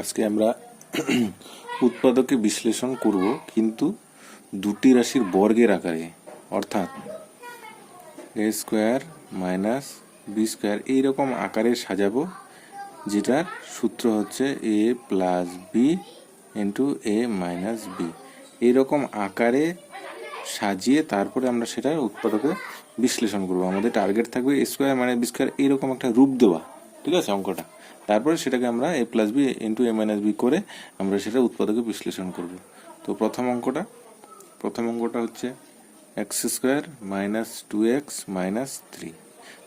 আজকে আমরা উৎপাদকে বিশ্লেষণ করব, কিন্তু দুটি রাশির বর্গের আকারে, অর্থাৎ a square minus b square এইরকম আকারে সাজাবো, যেটার সূত্র হচ্ছে a plus b into a minus b এইরকম আকারে সাজিয়ে তারপরে আমরা সেটার উৎপাদকে বিশ্লেষণ করব। আমাদের টার্গেট থাকবে এ স্কোয়ার মানে বি স্কোয়ার এইরকম একটা রূপ দেওয়া। ঠিক আছে, অঙ্কটা? তারপরে সেটাকে আমরা a plus b into a minus b করে আমরা সেটা উৎপাদকে বিশ্লেষণ করব। তো প্রথম অঙ্কটা প্রথম অঙ্কটা হচ্ছে x square minus two x minus three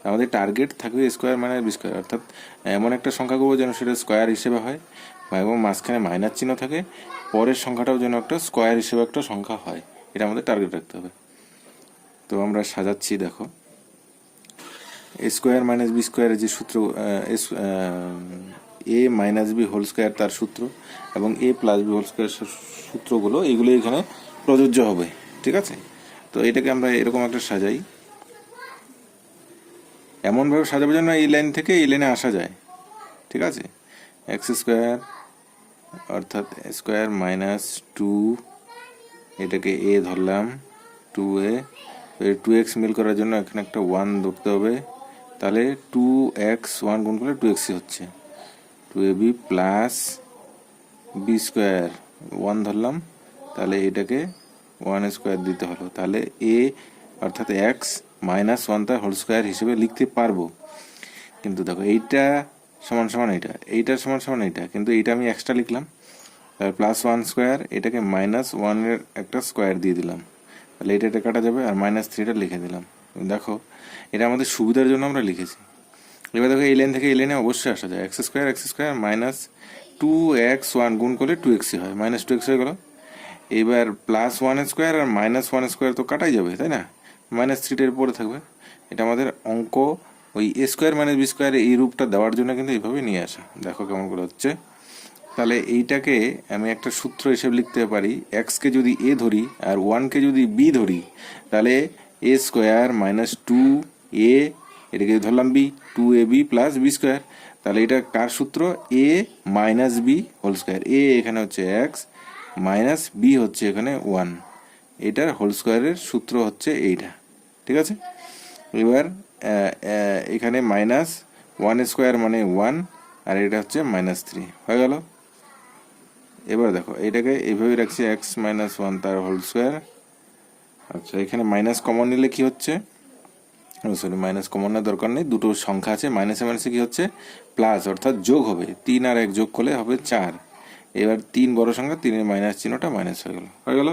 আমাদের টার্গেট থাকবে স্কোয়ার মাইনাস বি স্কোয়ার অর্থাৎ এমন একটা সংখ্যা করব যেন সেটা স্কোয়ার হিসেবে হয় এবং মাঝখানে মাইনাস চিহ্ন থাকে, পরের সংখ্যাটাও যেন একটা স্কোয়ার হিসেবে একটা সংখ্যা হয়। এটা আমাদের টার্গেট রাখতে হবে। তো আমরা সাজাচ্ছি, দেখো। স্কোয়ার মাইনাস বি স্কোয়ারের যে সূত্র a minus b whole square তার সূত্র এবং a plus b whole square সূত্রগুলো, এগুলো এখানে প্রযোজ্য হবে, ঠিক আছে? তো এটাকে আমরা এরকম একটা সাজাই। এমনভাবে সাজাবো যেন এই লাইন থেকে এই লাইনে আসা যায়, ঠিক আছে? এক্স স্কোয়ার অর্থাৎ স্কোয়ার মাইনাস টু এটাকে এ ধরলাম টু এ টু এক্স মিল করার জন্য এখানে একটা ওয়ান ধরতে হবে। তাহলে টু এক্স ওয়ান গুণ করলে টু এক্সই হচ্ছে। Two a b plus b square one ধরলাম, তাহলে এটাকে ওয়ান স্কোয়ার দিতে হলো। তাহলে এ অর্থাৎ এক্স মাইনাস ওয়ান তার হোল স্কোয়ার হিসেবে লিখতে পারব। কিন্তু দেখো, এইটা সমান সমান এইটা এইটা সমান সমান এইটা, কিন্তু এইটা আমি এক্সট্রা লিখলাম। তাহলে প্লাস ওয়ান স্কোয়ার এটাকে মাইনাস ওয়ানের একটা স্কোয়ার দিয়ে দিলাম। তাহলে এটা এটা কাটা যাবে আর মাইনাস থ্রিটা লিখে দিলাম। দেখো এটা আমাদের সুবিধার জন্য আমরা লিখেছি। এবার দেখো এই লাইন থেকে এই লাইনে অবশ্যই আসা যায়। X square x square minus two x one গুণ করলে টু এক্সই হয়। মাইনাস টু এক্স হয়ে গেল। এবার প্লাস ওয়ান স্কোয়ার আর মাইনাস ওয়ান স্কোয়ার তো কাটাই যাবে, তাই না? মাইনাস থ্রিটার পরে থাকবে। এটা আমাদের অঙ্ক। ওই a square minus b square এই রূপটা দেওয়ার জন্য কিন্তু এইভাবে নিয়ে আসা। দেখো কেমন করে হচ্ছে। তাহলে এইটাকে আমি একটা সূত্র হিসেবে লিখতে পারি। এক্সকে যদি এ ধরি আর ওয়ানকে যদি বি ধরি, তাহলে a square minus two a এটাকে ধরলাম b two a b plus b square তাহলে এটা কার সূত্র? A minus b whole square a এখানে হচ্ছে এক্স মাইনাস বি হচ্ছে এখানে ওয়ান এটার হোল স্কোয়ারের সূত্র হচ্ছে এইটা। ঠিক আছে? এবার এখানে মাইনাস ওয়ান স্কোয়ার মানে ওয়ান আর এটা হচ্ছে মাইনাস থ্রি হয়ে গেল? এবার দেখো, এটাকে এইভাবে রাখছি এক্স মাইনাস ওয়ান তার হোল স্কোয়ার আচ্ছা এখানে মাইনাস কমন নিলে কি হচ্ছে? সরি মাইনাস কমন নেওয়ার দরকার নেই। দুটো সংখ্যা আছে মাইনাসে মাইনাসে কি হচ্ছে? প্লাস অর্থাৎ যোগ হবে। তিন আর এক যোগ করলে হবে চার। এবার তিন বড় সংখ্যা, তিনের মাইনাস চিহ্নটা মাইনাস হয়ে গেল। হয়ে গেল?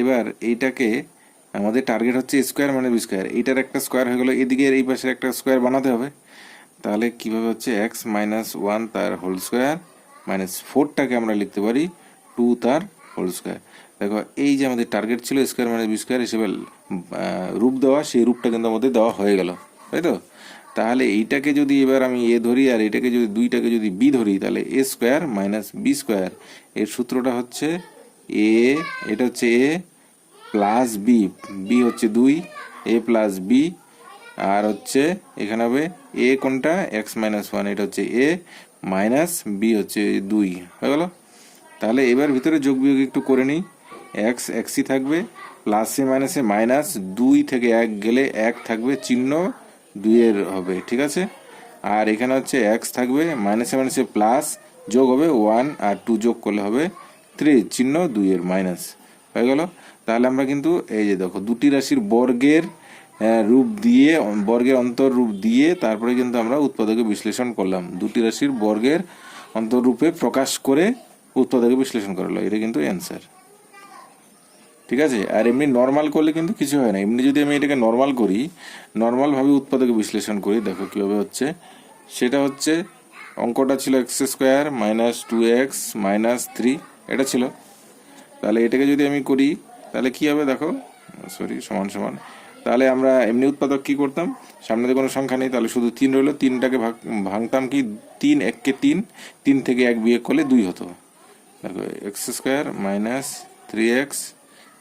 এবার এইটাকে আমাদের টার্গেট হচ্ছে স্কোয়ার মানে বি স্কোয়ার এইটার একটা স্কোয়ার হয়ে গেলো এদিকে এই পাশের একটা স্কোয়ার বানাতে হবে। তাহলে কীভাবে হচ্ছে? এক্স মাইনাস ওয়ান তার হোল স্কোয়ার মাইনাস ফোরটাকে আমরা লিখতে পারি টু তার হোল স্কোয়ার দেখো, এই যে আমাদের টার্গেট ছিল স্কোয়ার মানে বি স্কোয়ার হিসেবে রূপ দেওয়া, সেই রূপটা কিন্তু আমাদের দেওয়া হয়ে গেল। তাই তো? তাহলে এইটাকে যদি এবার আমি এ ধরি আর এটাকে যদি, দুইটাকে যদি বি ধরি, তাহলে a square minus b square. এর সূত্রটা হচ্ছে এ, এটা হচ্ছে এ প্লাস বি। বি হচ্ছে দুই, এ প্লাস বি, আর হচ্ছে এখানে হবে এ কোনটা? এক্স মাইনাস ওয়ান, এটা হচ্ছে এ মাইনাস বি হচ্ছে দুই। হয়ে গেল? তাহলে এবার ভিতরে যোগ বিয়োগ একটু করে নিই। এক্স, এক্সই থাকবে প্লাসে মাইনাসে মাইনাস দুই থেকে এক গেলে এক থাকবে চিহ্ন দুইয়ের হবে, ঠিক আছে? আর এখানে হচ্ছে এক্স থাকবে, মাইনাসে মাইনাসে প্লাস যোগ হবে ওয়ান আর টু যোগ করলে হবে থ্রি, চিহ্ন দুইয়ের মাইনাস। হয়ে গেল? তাহলে আমরা কিন্তু এই যে দেখো, দুটি রাশির বর্গের রূপ দিয়ে, বর্গের অন্তর রূপ দিয়ে তারপরে কিন্তু আমরা উৎপাদকে বিশ্লেষণ করলাম। দুটি রাশির বর্গের অন্তররূপে প্রকাশ করে উৎপাদকে বিশ্লেষণ করল এটা কিন্তু অ্যান্সার ঠিক আছে? আর এমনি নর্মাল করলে কিন্তু কিছু হয় না। এমনি যদি আমি এটাকে নর্মাল করি নর্মালভাবে উৎপাদকে বিশ্লেষণ করি, দেখো কীভাবে হচ্ছে। সেটা হচ্ছে অঙ্কটা ছিল x square minus two x minus three এটা ছিল। তাহলে এটাকে যদি আমি করি, তাহলে কী হবে দেখো? সরি, সমান সমান। তাহলে আমরা এমনি উৎপাদক কি করতাম? সামনে তো কোনো সংখ্যা নেই, তাহলে শুধু তিন রইল। তিনটাকে ভাগ, ভাঙতাম কি? তিন এককে তিন। তিন থেকে এক বিয়োগ করলে দুই হতো। দেখো x square minus three x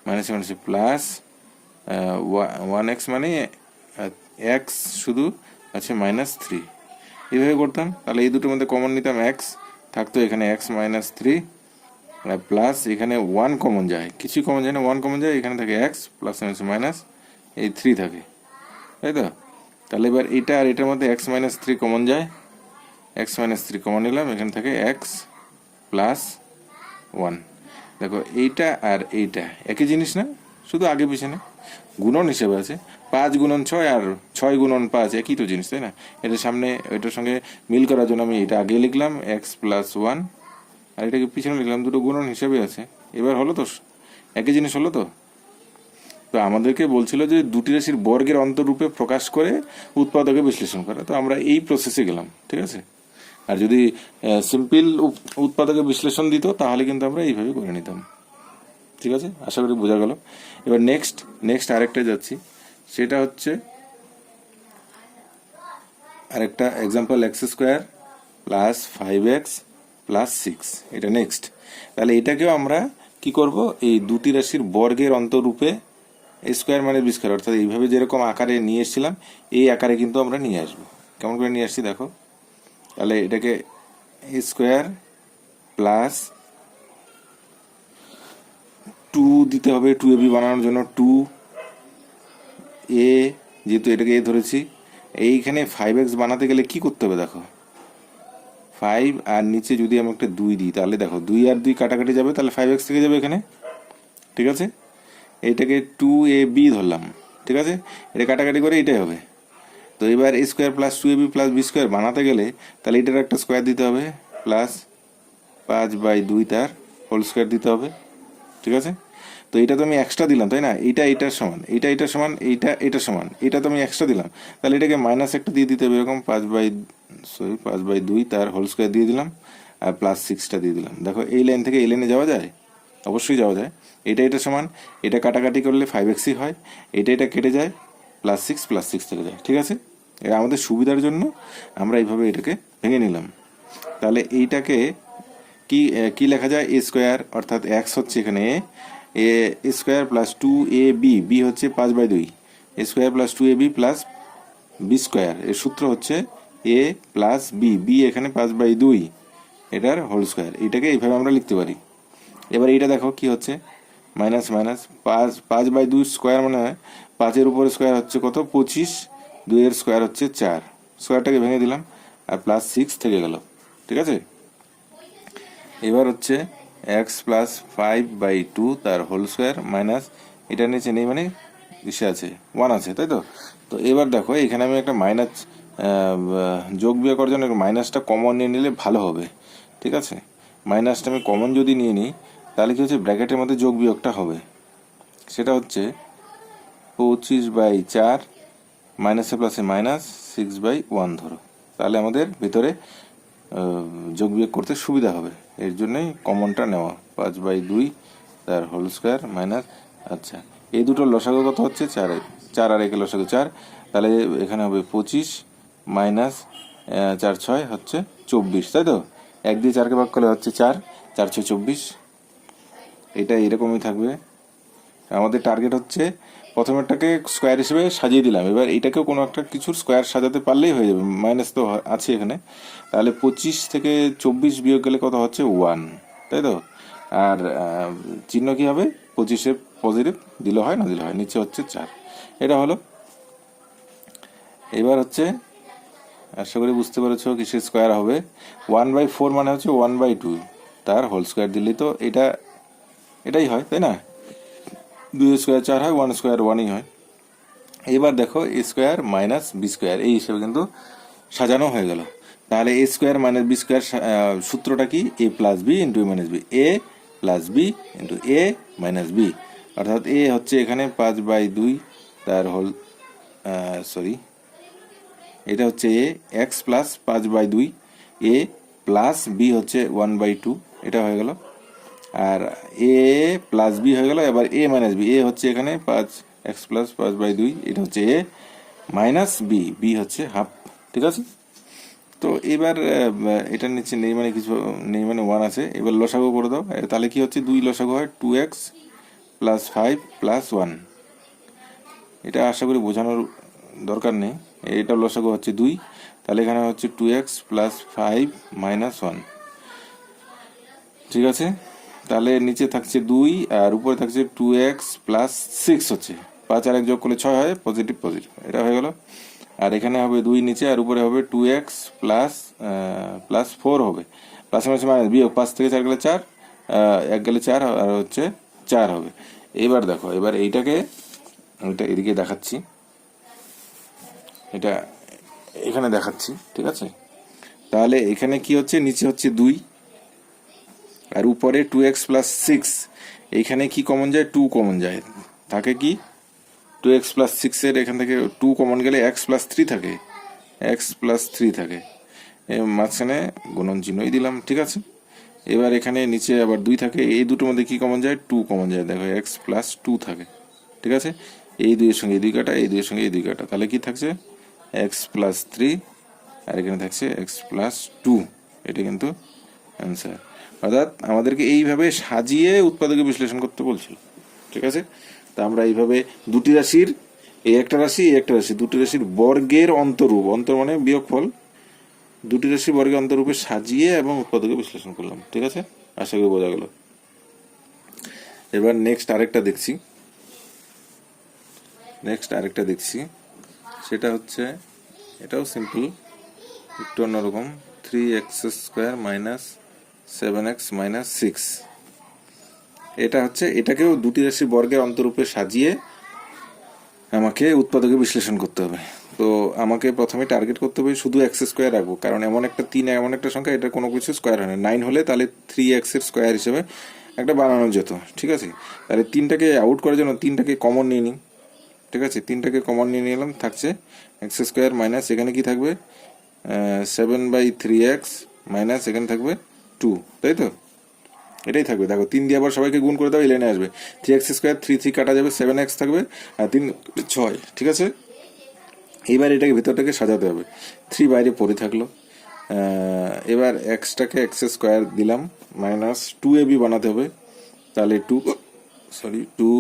minus minus plus one x মানে এক্স শুধু আছে মাইনাস থ্রি। এইভাবে করতাম, তাহলে এই দুটোর মধ্যে কমন নিতাম এক্স, থাকতো এখানে এক্স মাইনাস থ্রি প্লাস এখানে ওয়ান কমন যায়। কিছু কমন যায় না, ওয়ান কমন যায়, এখানে থাকে এক্স, প্লাস মাইনাস এই থ্রি থাকে। তাই তো? তাহলে এবার এটা আর এটার মধ্যে এক্স মাইনাস থ্রি কমন যায়। এক্স মাইনাস থ্রি কমন নিলাম, এখানে থাকে এক্স প্লাস ওয়ান। দেখো, এইটা আর এইটা, একই জিনিস না? শুধু আগে পিছনে। গুণন হিসেবে আছে। পাঁচ গুণন ছয় আর ছয় গুণন পাঁচ, একই তো জিনিস, তাই না? এটার সামনে, এটার সঙ্গে মিল করার জন্য আমি এটা আগে লিখলাম এক্স প্লাস ওয়ান আর এটাকে পিছনে লিখলাম, দুটো গুণন হিসেবে আছে। এবার হলো তো, একই জিনিস হলো তো? তো আমাদেরকে বলছিল যে দুটি রাশির বর্গের অন্তরূপে প্রকাশ করে উৎপাদকে বিশ্লেষণ করা। তো আমরা এই প্রসেসে গেলাম, ঠিক আছে? আর যদি সিম্পল উৎপাদকে বিশ্লেষণ দিত, তাহলে কিন্তু আমরা এইভাবে করে নিতাম। ঠিক আছে? আশা করি বোঝা গেল। এবার নেক্সট নেক্সট আরেকটা যাচ্ছি। সেটা হচ্ছে আরেকটা example x square plus five x plus six এটা নেক্সট তাহলে এটাকেও আমরা কি করব? এই দুটি রাশির বর্গের অন্তরূপে স্কোয়ার মানে বি স্কোয়ার অর্থাৎ এইভাবে যেরকম আকারে নিয়ে এসেছিলাম, এই আকারে কিন্তু আমরা নিয়ে আসব। কেমন করে নিয়ে আসছি দেখো। তাহলে এটাকে স্কোয়ার প্লাস টু দিতে হবে, টু এ বি বানানোর জন্য টু এ, যেহেতু এটাকে এ ধরেছি। এইখানে ফাইভ এক্স বানাতে গেলে কি করতে হবে দেখো? ফাইভ আর নিচে যদি আমি একটা দুই দিই, তাহলে দেখো দুই আর দুই কাটাকাটি যাবে, তাহলে ফাইভ এক্স থেকে যাবে এখানে। ঠিক আছে? এইটাকে টু এ বি ধরলাম। ঠিক আছে? এটা কাটাকাটি করে এটাই হবে। তো এবার square plus two a b plus b square বানাতে গেলে তাহলে এটার একটা স্কোয়ার দিতে হবে প্লাস পাঁচ বাই দুই তার হোল স্কোয়ার দিতে হবে, ঠিক আছে? তো এটা তো আমি এক্সট্রা দিলাম, তাই না? এইটা এটার সমান এইটা এটার সমান এইটা এটার সমান, এটা তো আমি এক্সট্রা দিলাম। তাহলে এটাকে মাইনাস একটা দিয়ে দিতে হবে এরকম, পাঁচ বাই সরি পাঁচ বাই দুই তার হোল স্কোয়ার দিয়ে দিলাম, আর প্লাস সিক্সটা দিয়ে দিলাম। দেখো, এই লাইন থেকে এই লাইনে যাওয়া যায়? অবশ্যই যাওয়া যায়। এটা এটা সমান, এটা কাটাকাটি করলে ফাইভ এক্সই হয়, এটা এটা কেটে যায় প্লাস সিক্স প্লাস সিক্স থেকে যায়, ঠিক আছে? এটা আমাদের সুবিধার জন্য আমরা এইভাবে এটাকে ভেঙে নিলাম। তাহলে এইটাকে কি কি লেখা যায়? এ স্কোয়ার অর্থাৎ এক্স হচ্ছে এখানে। A square plus two a b b হচ্ছে পাঁচ বাই দুই। A square plus two a b plus b square এর সূত্র হচ্ছে এ প্লাস বি বি এখানে পাঁচ বাই দুই। এটার হোল স্কোয়ার এটাকে এইভাবে আমরা লিখতে পারি। এবার এইটা দেখো কি হচ্ছে। মাইনাস মাইনাস পাঁচ পাঁচ বাই দুই স্কোয়ার মানে পাঁচের উপরে স্কোয়ার হচ্ছে কত? পঁচিশ। দুইয়ের স্কোয়ার হচ্ছে চার। স্কোয়ারটাকে ভেঙে দিলাম, আর প্লাস সিক্স থেকে গেল। ঠিক আছে? এবার হচ্ছে x plus five by two তার হোল স্কোয়ার মাইনাস এটা নিচে নেই মানে ইসে আছে ওয়ান আছে, তাই তো? তো এবার দেখো, এখানে আমি একটা মাইনাস যোগ বিয়োগ করার জন্য মাইনাসটা কমন নিয়ে নিলে ভালো হবে। ঠিক আছে? মাইনাসটা আমি কমন যদি নিয়ে নিই, তাহলে কি হচ্ছে? ব্র্যাকেটের মধ্যে যোগ বিয়োগটা হবে। সেটা হচ্ছে পঁচিশ বাই চার মাইনাসে প্লাসে মাইনাস সিক্স বাই ওয়ান ধরো। তাহলে আমাদের ভিতরে যোগ বিয়োগ করতে সুবিধা হবে। এর জন্যই কমনটা নেওয়া। পাঁচ বাই দুই, তার হোল স্কোয়ার মাইনাস আচ্ছা। এই দুটো লসাগু কত হচ্ছে? চার চার আর একে লসাগু চার। তাহলে এখানে হবে পঁচিশ মাইনাস চার ছয় হচ্ছে চব্বিশ, তাই তো? এক দিয়ে চারকে ভাগ করলে হচ্ছে চার চার ছয় চব্বিশ। এটা এরকমই থাকবে। আমাদের টার্গেট হচ্ছে প্রথমেরটাকে স্কোয়ার হিসেবে সাজিয়ে দিলাম। এবার এটাকেও কোনো একটা কিছুর স্কোয়ার সাজাতে পারলেই হয়ে যাবে। মাইনাস তো আছে এখানে। তাহলে পঁচিশ থেকে চব্বিশ বিয়োগ গেলে কত হচ্ছে? ওয়ান তাই তো? আর চিহ্ন কি হবে? পঁচিশে পজিটিভ দিলে হয়, না দিলে হয়? নিচে হচ্ছে চার। এটা হলো। এবার হচ্ছে, আশা করি বুঝতে পেরেছ কিসের স্কোয়ার হবে? ওয়ান বাই ফোর মানে হচ্ছে ওয়ান বাই টু তার হোল স্কোয়ার দিলেই তো এটা, এটাই হয়, তাই না? দুই স্কোয়ার চার হয় ওয়ান স্কোয়ার ওয়ানই হয়। এবার দেখো a square minus b square, এই হিসেবে কিন্তু সাজানো হয়ে গেল। তাহলে a square minus b square সূত্রটা কি? A plus b into a minus b a plus b into a minus b অর্থাৎ এ হচ্ছে এখানে পাঁচ বাই দুই, তার হোল সরি এটা হচ্ছে এ এক্স প্লাস পাঁচ বাই দুই এ প্লাস বি হচ্ছে ওয়ান বাই টু এটা হয়ে গেল। আর এ প্লাস বি হয়ে গেল, এবার এ মাইনাস বি এ হচ্ছে এখানে পাঁচ এক্স প্লাস পাঁচ বাই দুই, এটা হচ্ছে এ মাইনাস বি বি হচ্ছে হাফ ঠিক আছে? তো এবার এটার নিচে নেই মানে কিছু, নেই মানে ওয়ান আছে। এবার লসাগু করে দাও। তাহলে কি হচ্ছে? দুই লসাগু হয় two x plus five plus one এটা আশা করি বোঝানোর দরকার নেই। এটা লসাগু হচ্ছে দুই। তাহলে এখানে হচ্ছে two x plus five minus one ঠিক আছে? তাহলে নিচে থাকছে দুই, আর উপরে থাকছে টু এক্স প্লাস সিক্স হচ্ছে। পাঁচ আর এক যোগ করলে ছয় হয় পজিটিভ পজিটিভ এটা হয়ে গেল। আর এখানে হবে দুই নিচে, আর উপরে হবে two x plus plus four হবে। প্লাস মাইনাস মাইনাস বিয়োগ পাঁচ থেকে চার গেলে চার এক গেলে চার, আর হচ্ছে চার হবে। এবার দেখো, এবার এইটাকে এটা এদিকে দেখাচ্ছি। এটা এখানে দেখাচ্ছি, ঠিক আছে? তাহলে এখানে কি হচ্ছে? নিচে হচ্ছে দুই। আর উপরে টু এক্স প্লাস সিক্স এইখানে কি কমন যায়? টু কমন যায়। থাকে কি? টু এক্স প্লাস সিক্সের এখান থেকে টু কমন গেলে এক্স প্লাস থ্রি থাকে। এক্স প্লাস থ্রি থাকে। মাঝখানে গুণন চিহ্নই দিলাম, ঠিক আছে? এবার এখানে নিচে আবার দুই থাকে। এই দুটোর মধ্যে কি কমন যায়? টু কমন যায়। দেখো এক্স প্লাস টু থাকে। ঠিক আছে? এই দুইয়ের সঙ্গে এই দুই কাটা, এই দুইয়ের সঙ্গে এই দুই কাটা। তাহলে কি থাকছে? এক্স প্লাস থ্রি আর এখানে থাকছে এক্স প্লাস টু এটা কিন্তু অ্যান্সার অর্থাৎ আমাদেরকে এইভাবে সাজিয়ে উৎপাদকে বিশ্লেষণ করতে বলছিল। ঠিক আছে? তা আমরা এইভাবে দুটি রাশির এই একটা রাশি এই একটা রাশি, দুটি রাশির বর্গের অন্তরূপ, অন্তর মানে বিয়োগফল, দুটি রাশি বর্গের অন্তরূপে সাজিয়ে এবং উৎপাদকে বিশ্লেষণ করলাম। ঠিক আছে? আশা করি বোঝা গেল। এবার নেক্সট আরেকটা দেখছি। নেক্সট আরেকটা দেখছি। সেটা হচ্ছে, এটাও সিম্পল একটু অন্যরকম three x square minus seven x minus six এটা হচ্ছে, এটাকেও দুটি রাশি বর্গের অন্তরূপে সাজিয়ে আমাকে উৎপাদকে বিশ্লেষণ করতে হবে। তো আমাকে প্রথমে টার্গেট করতে হবে শুধু এক্স স্কোয়ার রাখব, কারণ এমন একটা তিন, এমন একটা সংখ্যা, এটা কোনো কিছু স্কোয়ার হয় না। নাইন হলে তাহলে থ্রি এক্সের স্কোয়ার হিসেবে একটা বানানো যেত, ঠিক আছে? তাহলে তিনটাকে আউট করার জন্য তিনটাকে কমন নিয়ে নিই, ঠিক আছে? তিনটাকে কমন নিয়ে নিলাম, থাকছে এক্স স্কোয়ার মাইনাস এখানে কি থাকবে? Seven by three x minus এখানে থাকবে টু তাই তো? এটাই থাকবে। দেখো, তিন দিয়ে আবার সবাইকে গুণ করে দাও, এই লাইনে আসবে। Three x square three three কাটা যাবে সেভেন এক্স থাকবে, আর তিন, ছয়, ঠিক আছে? এবার এটাকে ভেতরটাকে সাজাতে হবে। থ্রি বাইরে পড়ে থাকল। এবার এক্সটাকে এক্স স্কোয়ার দিলাম মাইনাস টু এ বি বানাতে হবে। তাহলে two sorry two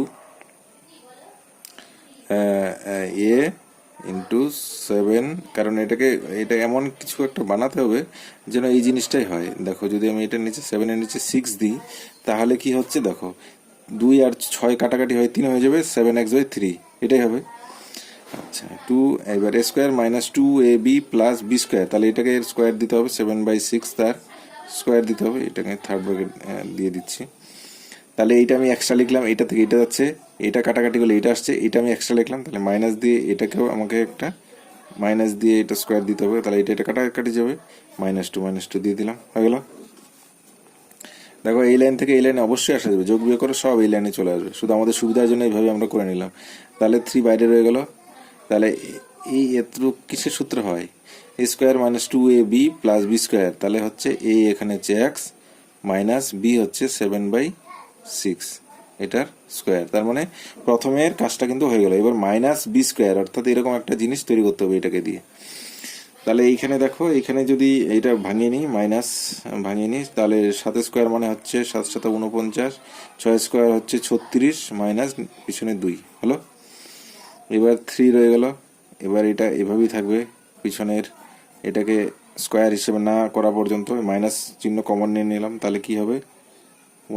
a into seven কারণ এটাকে, এটা এমন কিছু একটা বানাতে হবে যেন এই জিনিসটাই হয়। দেখো, যদি আমি এটার নিচে সেভেনের নিচে সিক্স দিই, তাহলে কি হচ্ছে দেখো, দুই আর ছয় কাটাকাটি হয় তিন হয়ে যাবে সেভেন এক্স বাই থ্রি এটাই হবে। আচ্ছা টু এবার a square minus two a b plus b square তাহলে এটাকে স্কোয়ার দিতে হবে সেভেন বাই সিক্স তার স্কোয়ার দিতে হবে, এটাকে থার্ড ব্র্যাকেট দিয়ে দিচ্ছি। তাহলে এইটা আমি এক্সট্রা লিখলাম এটা থেকে এটা যাচ্ছে এটা কাটাকাটি করলে এটা আসছে এটা আমি এক্সট্রা লিখলাম, তাহলে মাইনাস দিয়ে এটাকেও আমাকে একটা মাইনাস দিয়ে এটা স্কোয়ার দিতে হবে, তাহলে এটা এটা কাটাকাটি যাবে মাইনাস টু মাইনাস টু দিয়ে দিলাম, হয়ে গেল। দেখো এই লাইন থেকে এই লাইনে অবশ্যই আসা যাবে, যোগ বিয়োগ করে, সব এই লাইনে চলে আসবে, শুধু আমাদের সুবিধার জন্য এইভাবে আমরা করে নিলাম। তাহলে থ্রি বাইরে রয়ে গেল, তাহলে এই এতটুকু কিসের সূত্র হয়? A square minus two a b plus b square তাহলে হচ্ছে এ এখানে হচ্ছে এক্স মাইনাস বি হচ্ছে সেভেন বাই সিক্স এটার স্কোয়ার তার মানে প্রথমের কাজটা কিন্তু হয়ে গেল। এবার মাইনাস বি স্কোয়ার অর্থাৎ এরকম একটা জিনিস তৈরি করতে হবে এটাকে দিয়ে। তাহলে এইখানে দেখো, এইখানে যদি এটা ভাঙিয়ে নিই মাইনাস ভাঙিয়ে নিই, তাহলে সাত স্কোয়ার মানে হচ্ছে সাত সাত উনপঞ্চাশ ছয় স্কোয়ার হচ্ছে ছত্রিশ মাইনাস পিছনে দুই, হলো? এবার থ্রি রয়ে গেল। এবার এটা এভাবেই থাকবে পিছনের, এটাকে স্কোয়ার হিসেবে না করা পর্যন্ত। মাইনাস চিহ্ন কমন নিয়ে নিলাম, তাহলে কি হবে?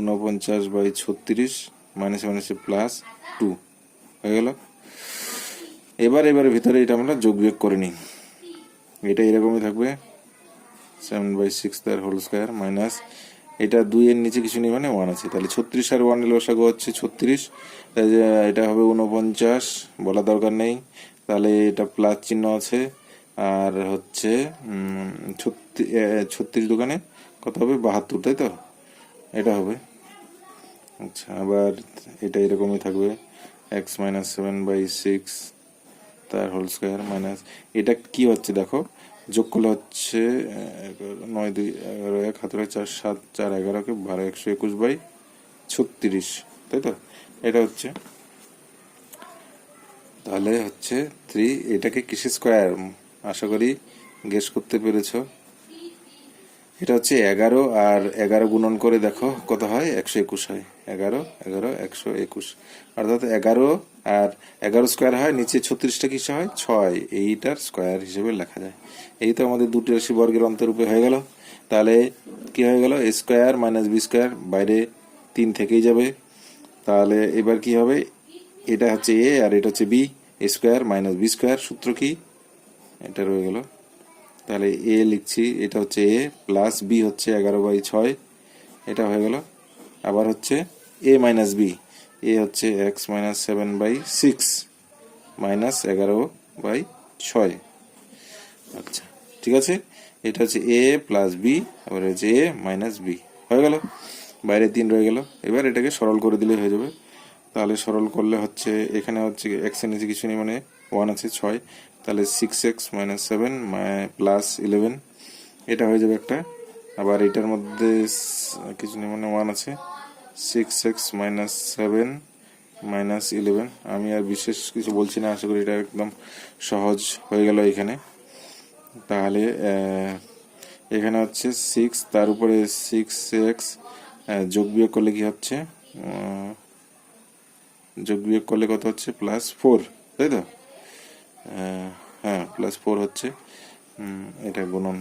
উনপঞ্চাশ বাই ছত্রিশ মাইনাস মাইনাসে প্লাস টু হয়ে গেল। এবার এবার ভিতরে এটা আমরা যোগ বিয়োগ করে নিই। এটা এরকমই থাকবে। সেভেন বাই সিক্স তার হোল স্কোয়ার মাইনাস এটা দুইয়ের নিচে কিছু নেই মানে ওয়ান আছে। তাহলে ছত্রিশ আর ওয়ান লসাগু হচ্ছে ছত্রিশ। এটা হবে উনপঞ্চাশ বলা দরকার নেই। তাহলে এটা প্লাস চিহ্ন আছে। আর হচ্ছে ছত্রিশ দোকানে কত হবে? বাহাত্তর, তাই তো? এটা হবে। আচ্ছা আবার এটা এরকমই থাকবে। X minus seven by six তার হোল স্কোয়ার মাইনাস এটা কি হচ্ছে দেখো? যোগ করলে হচ্ছে নয়, দুই, এগারো, এক হাতের চার, সাত, চার, এগারোকে বারো, একশো একুশ বাই ছত্রিশ, তাই তো? এটা হচ্ছে। তাহলে হচ্ছে থ্রি এটাকে কিসের স্কোয়ার আশা করি গেস করতে পেরেছ। এটা হচ্ছে এগারো আর এগারো গুণন করে দেখো, কত হয়? একশো একুশ হয়। এগারো এগারো, একশো একুশ। অর্থাৎ এগারো আর এগারো স্কোয়ার হয়, নিচে ছত্রিশটা কিসে হয়? ছয়। এইটার স্কোয়ার হিসেবে লেখা যায়। এই তো আমাদের দুটি রাশি বর্গের অন্তরূপে হয়ে গেল। তাহলে কি হয়ে গেল? A square minus b square বাইরে তিন থেকেই যাবে। তাহলে এবার কি হবে? এটা হচ্ছে এ আর এটা হচ্ছে b. Square minus b square সূত্র কি? এটা রয়ে গেল। তাহলে এ লিখছি, এটা হচ্ছে এ প্লাস বি হচ্ছে এগারো বাই ছয়, এটা হয়ে গেল। আবার হচ্ছে এ মাইনাস বি এ হচ্ছে x minus seven by six minus এগারো বাই ছয়। আচ্ছা ঠিক আছে? এটা হচ্ছে এ প্লাস বি আবার হচ্ছে এ মাইনাস বি হয়ে গেল। বাইরে তিন রয়ে গেল। এবার এটাকে সরল করে দিলে হয়ে যাবে। তাহলে সরল করলে হচ্ছে, এখানে হচ্ছে এক্সের নিচে কিছু নেই মানে ওয়ান আছে ছয়। তাহলে six x minus seven plus eleven এটা হয়ে যাবে একটা। আবার এটার মধ্যে কিছু নেই মানে ওয়ান আছে। Six x minus seven minus eleven আমি আর বিশেষ কিছু বলছি না, আশা করি এটা একদম সহজ হয়ে গেল এখানে। তাহলে এখানে হচ্ছে সিক্স তার উপরে সিক্স এক্স যোগ বিয়োগ করলে কি হচ্ছে? যোগ বিয়োগ করলে কত হচ্ছে? প্লাস ফোর তাই তো? হ্যাঁ প্লাস ফোর হচ্ছে। এটা গুণন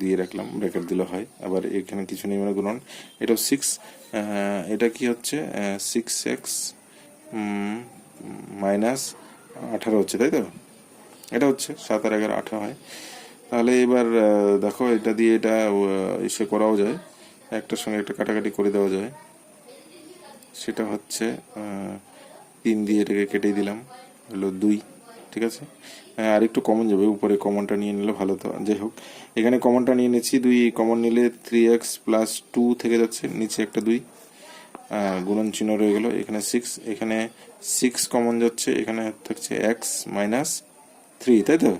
দিয়ে রাখলাম ব্র্যাকেট দিলে হয়। আবার এখানে কিছু নেই মানে গুণন। এটা সিক্স এটা কি হচ্ছে? সিক্স এক্স মাইনাস আঠারো হচ্ছে, তাই তো? এটা হচ্ছে, সাত আর এগারো আঠারো হয়। তাহলে এবার দেখো, এটা দিয়ে এটা ইসে করাও যায়। একটার সঙ্গে একটা কাটাকাটি করে দেওয়া যায়। সেটা হচ্ছে তিন দিয়ে এটাকে কেটে দিলাম। হলো দুই। ঠিক আছে? হ্যাঁ, আর একটু কমন যাবে উপরে কমনটা নিয়ে নিলে ভালো তো। যাই হোক এখানে কমনটা নিয়ে নিচ্ছি দুই কমন নিলে থ্রি এক্স প্লাস টু থেকে যাচ্ছে নিচে একটা দুই। গুণন চিহ্ন রয়ে গেল এখানে সিক্স এখানে সিক্স কমন যাচ্ছে এখানে থাকছে এক্স মাইনাস থ্রি তাই তো?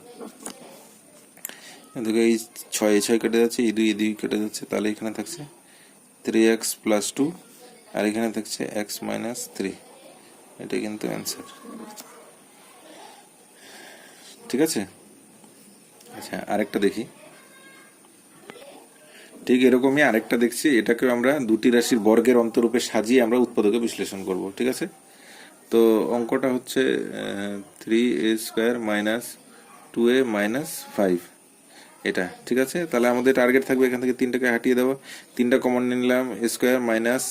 এদিকে এই ছয় ছয় কেটে যাচ্ছে এই দুই এই দুই কেটে যাচ্ছে তাহলে এখানে থাকছে থ্রি এক্স প্লাস টু আর এখানে থাকছে এক্স মাইনাস থ্রি এটা কিন্তু অ্যান্সার ঠিক আছে? আচ্ছা আরেকটা দেখি। ঠিক এরকমই আরেকটা দেখছি এটাকে আমরা দুটি রাশির বর্গের অন্তরূপে সাজিয়ে আমরা উৎপাদকে বিশ্লেষণ করব, ঠিক আছে? তো অঙ্কটা হচ্ছে three a square minus two a minus five এটা, ঠিক আছে? তাহলে আমাদের টার্গেট থাকবে এখান থেকে তিনটাকে হাঁটিয়ে দেওয়া তিনটা কমন নিলাম এ স্কোয়ার মাইনাস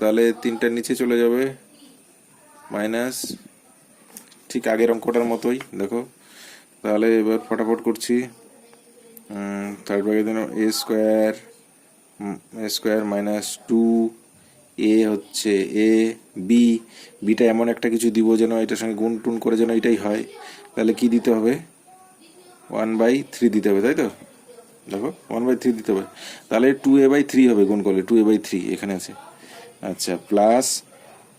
তাহলে তিনটার নিচে চলে যাবে মাইনাস ঠিক আগের অঙ্কটার মতোই, দেখো। তাহলে এবার ফটাফট করছি। থার্ড ভাগের জন্য a square a square minus two a হচ্ছে এ বি বিটা এমন একটা কিছু দিব যেন এটার সঙ্গে গুণ টুন করে যেন এটাই হয়। তাহলে কি দিতে হবে? ওয়ান বাই থ্রি দিতে হবে, তাই তো? দেখো ওয়ান বাই থ্রি দিতে হবে। তাহলে টু এ বাই থ্রি হবে গুণ করলে টু এ বাই থ্রি এখানে আছে। আচ্ছা plus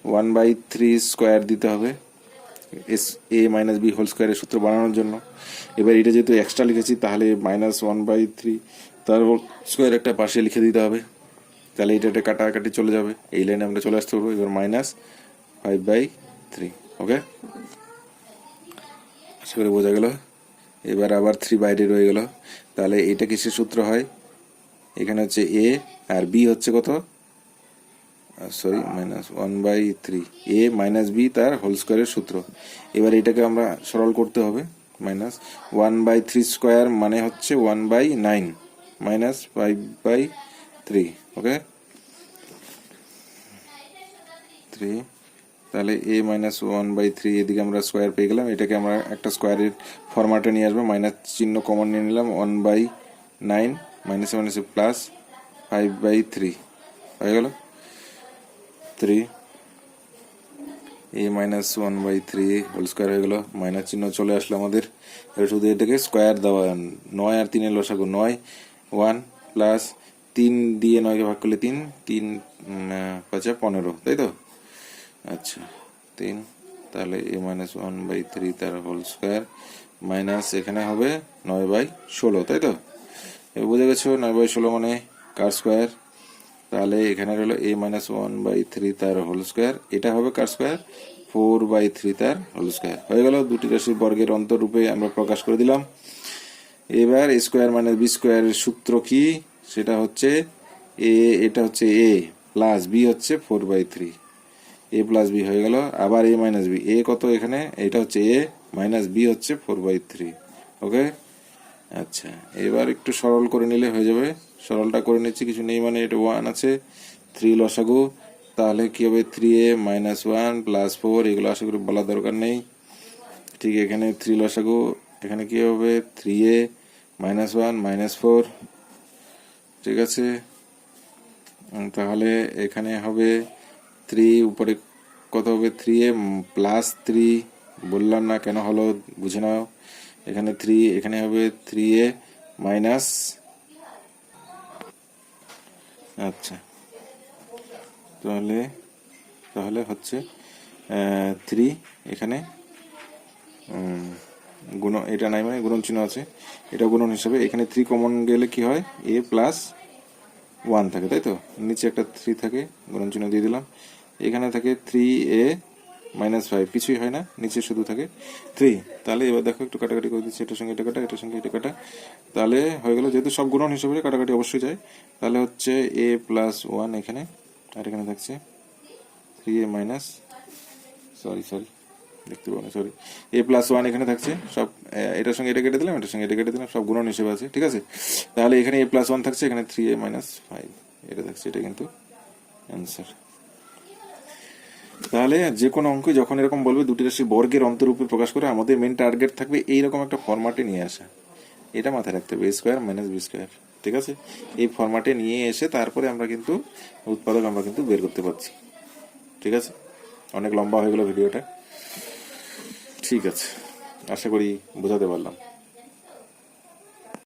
one by three square দিতে হবে। S a minus b whole স্কোয়ারের সূত্র বানানোর জন্য। এবার এটা যেহেতু এক্সট্রা লিখেছি, তাহলে মাইনাস ওয়ান বাই থ্রি তার হোল স্কোয়ার একটা পাশে লিখে দিতে হবে। তাহলে এটা একটা কাটাকাটি চলে যাবে। এই লাইনে আমরা চলে আসতে পারব। এবার minus five by three okay আশা করে বোঝা গেল। এবার আবার থ্রি বাইরে রয়ে গেল। তাহলে এটা কিসের সূত্র হয়? এখানে হচ্ছে এ আর বি হচ্ছে কত? Sorry minus one by three a minus b তার হোল স্কোয়ারের সূত্র। এবার এটাকে আমরা সরল করতে হবে। Minus one by three square মানে হচ্ছে one by nine minus five by three okay three তাহলে a minus one by three এদিকে আমরা স্কোয়ার পেয়ে গেলাম। এটাকে আমরা একটা স্কোয়ারের ফরম্যাটে নিয়ে আসব। মাইনাস চিহ্ন কমন নিয়ে নিলাম। ওয়ান বাই নাইন মাইনাসে মাইনাসে প্লাস ফাইভ বাই থ্রি হয়ে গেল? Three a minus one by three whole square হয়ে গেল। মাইনাস চিহ্ন চলে আসলো আমাদের। এবার শুধু এটাকে স্কোয়ার দেওয়া নয় আর তিনের লসাগু নয়। ওয়ান প্লাস তিন দিয়ে নয়কে ভাগ করলে তিন। তিন পাঁচা পনেরো। তাই তো? আচ্ছা তিন। তাহলে a minus one by three তার হোল স্কোয়ার মাইনাস এখানে হবে নয় বাই ষোলো। তাই তো? বুঝে গেছো, নয় বাই ষোলো মানে কার স্কোয়ার তাহলে এখানে রইল a minus one by three তার হোল স্কোয়ার এটা হবে কার স্কোয়ার ফোর বাই থ্রি তার হোল স্কোয়ার হয়ে গেল, দুটি রাশির বর্গের অন্তরূপে আমরা প্রকাশ করে দিলাম। এবার স্কোয়ার মাইনাস বি স্কোয়ারের সূত্র কি? সেটা হচ্ছে এ এটা হচ্ছে এ প্লাস বি হচ্ছে four by three a plus b হয়ে গেল, আবার এ মাইনাস বি এ কত এখানে? এটা হচ্ছে এ মাইনাস বি হচ্ছে ফোর বাই থ্রি ওকে আচ্ছা এবার একটু সরল করে নিলে হয়ে যাবে। সরলটা করে নিচ্ছি, কিছু নেই মানে এটা ওয়ান আছে থ্রি লসাগু। তাহলে কি হবে? Three a minus one plus four এগুলো আশা করি বলার দরকার নেই। ঠিক এখানে থ্রি লসাগু, এখানে কি হবে? Three a minus one minus four ঠিক আছে? তাহলে এখানে হবে থ্রি উপরে কত হবে? থ্রি এ প্লাস থ্রি বললাম না কেন হলো, বুঝে নাও। এখানে থ্রি এখানে হবে থ্রি এ মাইনাস আচ্ছা। তাহলে তাহলে হচ্ছে থ্রি এখানে গুণ এটা নাই মানে গুণন চিহ্ন আছে। এটা গুণন হিসাবে এখানে থ্রি কমন গেলে কি হয়? এ প্লাস ওয়ান থাকে, তাই তো? নিচে একটা থ্রি থাকে, গুণন চিহ্ন দিয়ে দিলাম। এখানে থাকে থ্রি এ মাইনাস ফাইভ কিছুই হয় না, নিচে শুধু থাকে থ্রি তাহলে এবার দেখো একটু কাটাকাটি করে দিচ্ছি, এটার সঙ্গে এটা কাটা, এটার সঙ্গে এটা কাটা। তাহলে হয়ে গেল, যেহেতু সব গুণন হিসাবে কাটাকাটি অবশ্যই যায়, তাহলে হচ্ছে এ প্লাস ওয়ান এখানে, আর এখানে থাকছে three a minus sorry sorry দেখতে পাবো সরি এ প্লাস ওয়ান এখানে থাকছে, সব এটার সঙ্গে এটা কেটে দিলাম, এটার সঙ্গে এটা কেটে দিলাম, সব গুণন হিসেবে আছে, ঠিক আছে? তাহলে এখানে এ প্লাস ওয়ান থাকছে, এখানে থ্রি এ মাইনাস ফাইভ এটা থাকছে, এটা কিন্তু অ্যান্সার তাহলে যে কোনো অঙ্ক যখন এরকম বলবে, দুটি রাশি বর্গের অন্তরূপে প্রকাশ করে আমাদের মেন টার্গেট থাকবে এইরকম একটা ফরম্যাটে নিয়ে আসা। এটা মাথায় রাখতে হবে স্কোয়ার মাইনাস বি স্কোয়ার ঠিক আছে? এই ফরম্যাটে নিয়ে এসে তারপরে আমরা কিন্তু উৎপাদক আমরা কিন্তু বের করতে পারছি, ঠিক আছে? অনেক লম্বা হয়ে গেল ভিডিওটা। ঠিক আছে, আশা করি বোঝাতে পারলাম।